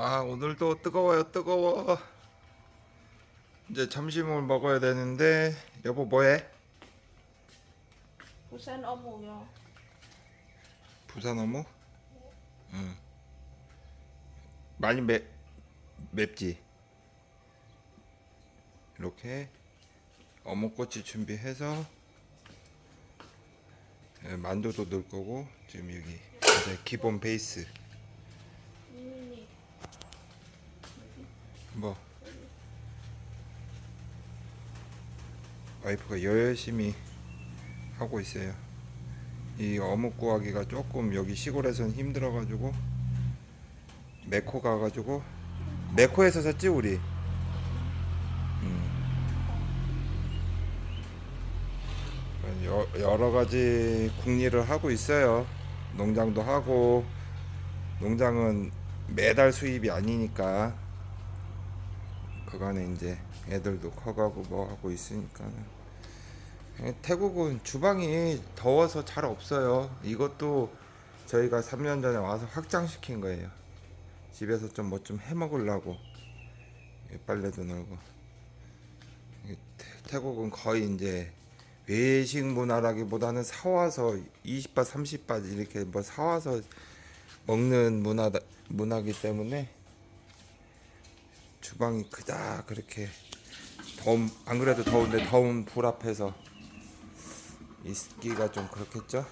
아 오늘도 뜨거워요 뜨거워 이제 점심을 먹어야 되는데 여보 뭐해? 부산 어묵이요. 부산 어묵? 응 많이 맵, 맵지? 이렇게 어묵꼬치 준비해서 예, 만두도 넣을 거고 지금 여기 이제 기본 베이스 미니. 뭐 와이프가 열심히 하고 있어요. 이 어묵 구하기가 조금 여기 시골에서는 힘들어가지고 메코 가가지고 메코에서 샀지 우리. 음. 여, 여러 가지 국리를 하고 있어요. 농장도 하고 농장은 매달 수입이 아니니까 그간에 이제 애들도 커가고 뭐 하고 있으니까는 예, 태국은 주방이 더워서 잘 없어요. 이것도 저희가 3년 전에 와서 확장시킨 거예요. 집에서 좀 뭐 좀 해먹으려고 예, 빨래도 널고 태국은 거의 이제 외식 문화라기보다는 사와서 20바 30바 이렇게 뭐 사와서 먹는 문화 문화기 때문에 주방이 그다. 그렇게 더운 안 그래도 더운데 더운 불 앞에서 있기가 좀 그렇겠죠?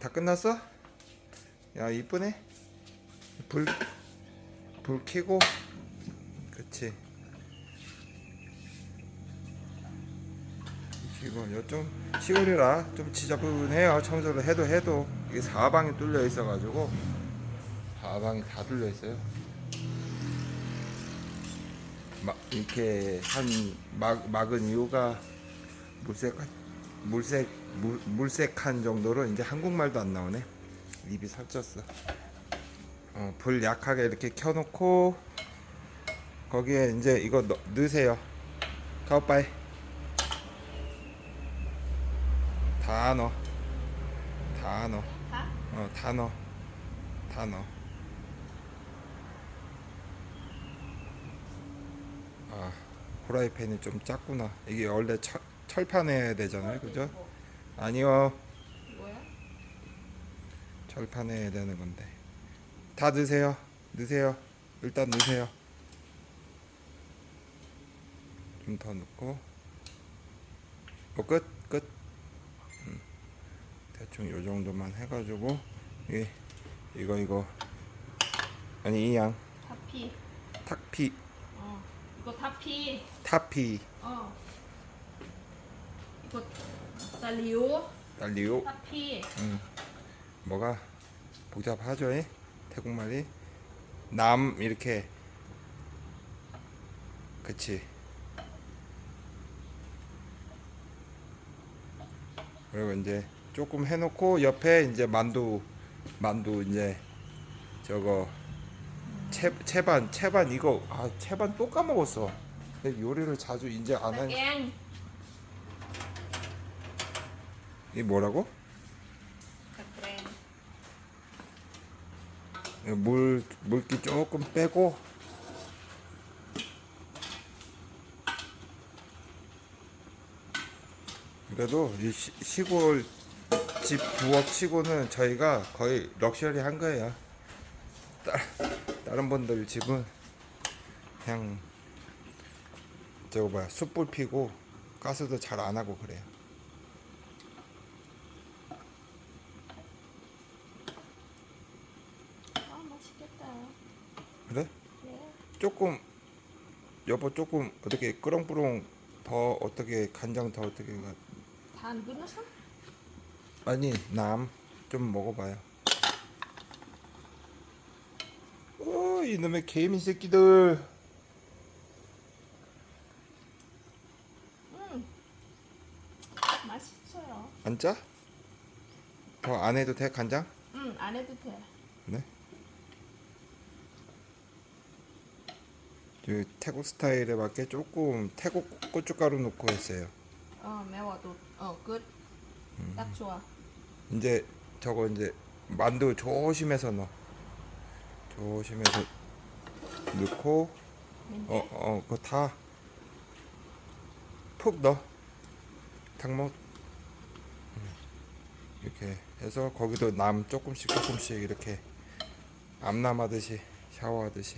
다 끝났어? 야 이쁘네. 불 불 켜고. 그렇지 이거 요좀 시골이라 좀 지저분해요. 청소를 해도 해도. 이게 사방이 뚫려 있어 가지고. 사방이 다 뚫려 있어요 막 이렇게 한 막, 막은 이유가 물색 물색 물, 물색한 정도로 이제 한국말도 안 나오네 입이 살쪘어 어, 불 약하게 이렇게 켜놓고 거기에 이제 이거 넣, 넣으세요 가오빠이 다 넣어 다 넣어 다? 어, 다 넣어. 다 넣어. 아, 후라이팬이 좀 작구나. 이게 원래 철, 철판 해야 되잖아요. 그죠? 아니요. 뭐야? 철판 해야 되는 건데. 다 넣으세요. 넣으세요. 일단 넣으세요. 좀 더 넣고. 뭐 끝, 끝. 음, 대충 요 정도만 해가지고 이 이거 이거 아니 이양. 탁피 어. 이거 타피. 타피 어. 이거 달리오. 딸리오 타피. 음 뭐가 복잡하죠 이? 태국말이 남 이렇게 그치 그리고 이제 조금 해놓고 옆에 이제 만두 만두 이제 저거 채 채반 채반 이거 아 채반 또 까먹었어 근데 요리를 자주 이제 안 땡. 이 뭐라고? 땡. 물 물기 조금 빼고 그래도 이 시, 시골 집 부엌 치고는 저희가 거의 럭셔리한 거예요. 따, 다른 분들 집은 그냥 저거 뭐야 숯불 피고 가스도 잘 안 하고 그래요. 아 맛있겠다. 그래? 네. 조금 여보 조금 어떻게 끄렁뿌렁 더 어떻게 간장 더 어떻게 가- 다안 끝났어? 아니 남 좀 먹어봐요. 어 이놈의 개미 새끼들 응. 맛있어요. 안 짜? 더 안 해도 돼 간장? 응, 안 해도 돼. 네. 그 태국 스타일에 맞게 조금 태국 고춧가루 넣고 했어요. 어, 매워도 어, 끝. 딱 좋아. 이제 저거 이제 만두 조심해서 넣어. 조심해서 넣고 민트. 어어 그거 다 푹 넣어. 닭목 음, 이렇게 해서 거기도 남 조금씩 조금씩 이렇게 암남하듯이 샤워하듯이.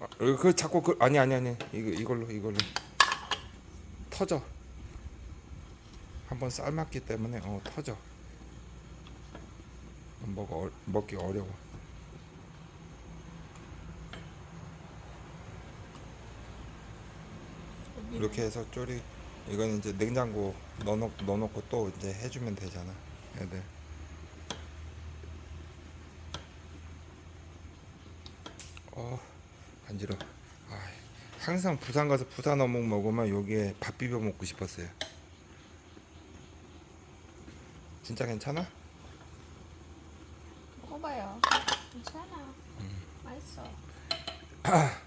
아, 어, 그 자꾸 그 아니 아니 아니. 이거 이걸로 이걸로. 터져. 한번 삶았기 때문에 어 터져 먹어 어, 먹기 어려워. 이렇게 해서 쪼리 이건 이제 냉장고 넣어놓, 넣어놓고 또 이제 해주면 되잖아 애들. 어 간지러 아, 항상 부산 가서 부산 어묵 먹으면 여기에 밥 비벼 먹고 싶었어요. 진짜 괜찮아? 먹어봐요. 괜찮아. 음. 맛있어.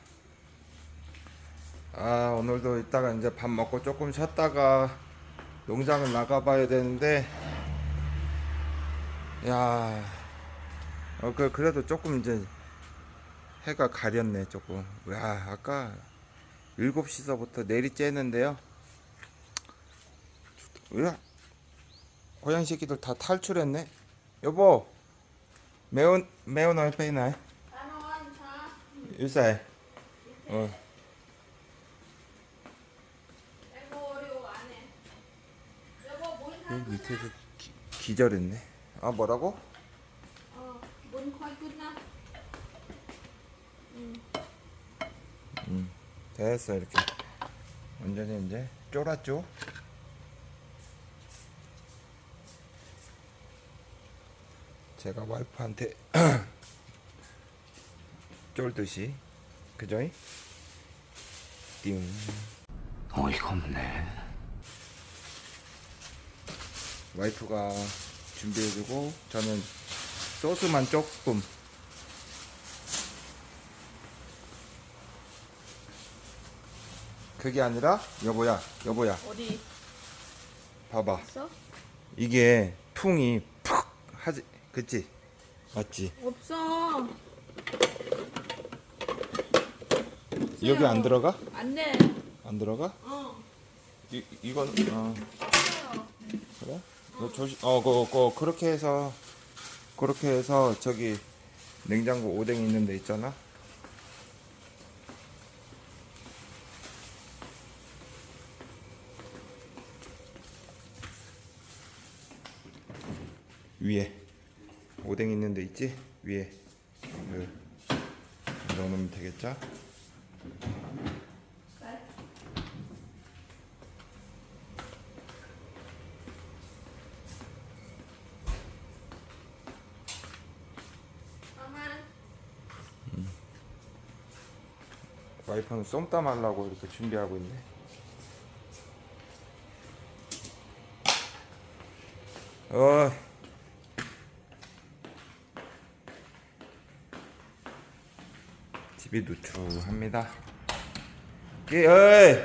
아 오늘도 이따가 이제 밥 먹고 조금 쉬었다가 농장을 나가봐야 되는데 야 어, 그, 그래도 조금 이제 해가 가렸네 조금 야 아까 7시서부터 내리 쬐는데요 야 고양 새끼들 다 탈출했네 여보 매운 매운 얼 페이 나이 Ano anh sa? 유사해 어 여기 밑에서 기, 기절했네. 아 뭐라고? 어, 문 거의 끝나. 음 됐어 이렇게 완전히 이제 쫄았죠. 제가 와이프한테 쫄듯이 그죠이? 띵. 어이가 없네. 와이프가 준비해주고 저는 소스만 조금 그게 아니라 여보야 여보야 어디 봐봐 있어? 이게 풍이 푹 하지 그치 맞지 없어. 여기 안 들어가 안 돼. 안 들어가 어. 이 이건 어 없어요. 그래 너 조심 어 그 그, 그렇게 해서 그렇게 해서 저기 냉장고 오뎅 있는 데 있잖아 위에 오뎅 있는 데 있지 위에 그 넣어놓으면 되겠죠. 엄마. 와이프는 쏨땀 하려고 이렇게 준비하고 있네. 어. 집이 누추합니다. 끼, 어이!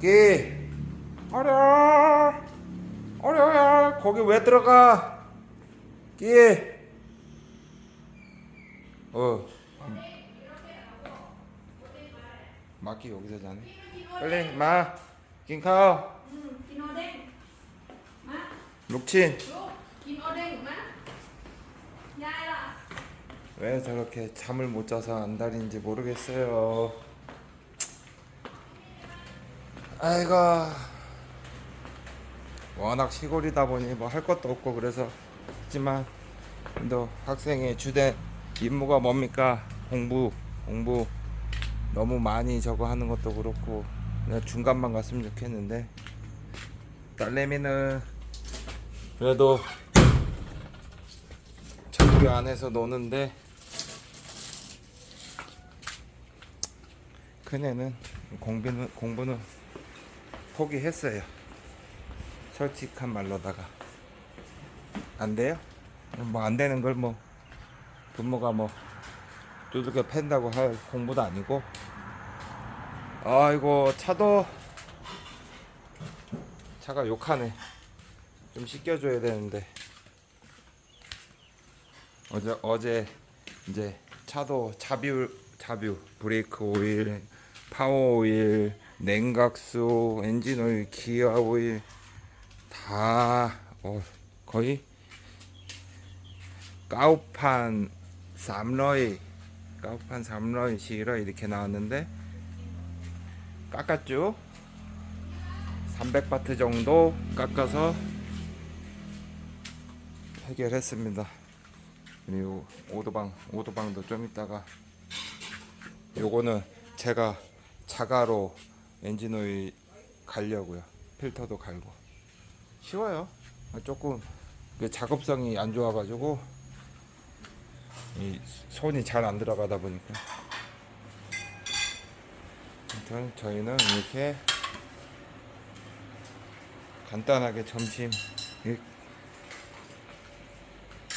끼! 어려! 어려야! 거기 왜 들어가? 끼! 어. 마키 여기서 자네. 빨리 마. 긴카오. 로. 긴 오뎅 마. 야야. 왜 저렇게 잠을 못 자서 안달인지 모르겠어요. 아이고. 워낙 시골이다 보니 뭐 할 것도 없고 그래서 했지만 또 학생의 주된 임무가 뭡니까? 공부, 공부. 너무 많이 저거 하는 것도 그렇고 그냥 중간만 갔으면 좋겠는데 딸내미는 그래도 전교 안에서 노는데 큰애는 공부는 공부는 포기했어요. 솔직한 말로다가 안 돼요? 뭐 안 되는 걸 뭐 부모가 뭐 두들겨 팬다고 할 공부도 아니고 아이고 차도 차가 욕하네 좀 씻겨줘야 되는데 어제 어제 이제 차도 자뷰 자뷰 브레이크 오일 파워 오일 냉각수 엔진 오일 기아 오일 다 어, 거의 까우판 300 까우판 300 시라 이렇게 나왔는데 깎았죠? 300바트 정도 깎아서 해결했습니다. 그리고 오도방 오도방도 좀 이따가 요거는 제가 자가로 엔진 오일 갈려고요. 필터도 갈고. 쉬워요. 조금 그 작업성이 안 좋아가지고 이 손이 잘 안 들어가다 보니까. 아무튼 저희는 이렇게 간단하게 점심 이-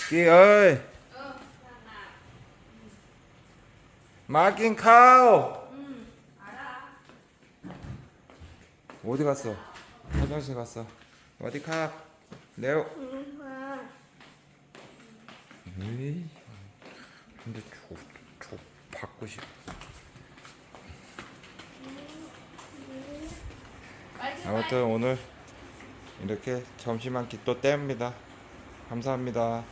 끼 어이. 마긴 카우 어디 갔어? 화장실 갔어. 어디 가? 레오. 에이. 근데 저, 저 받고 싶어 아무튼 오늘 이렇게 점심 한 끼또 뗍니다. 감사합니다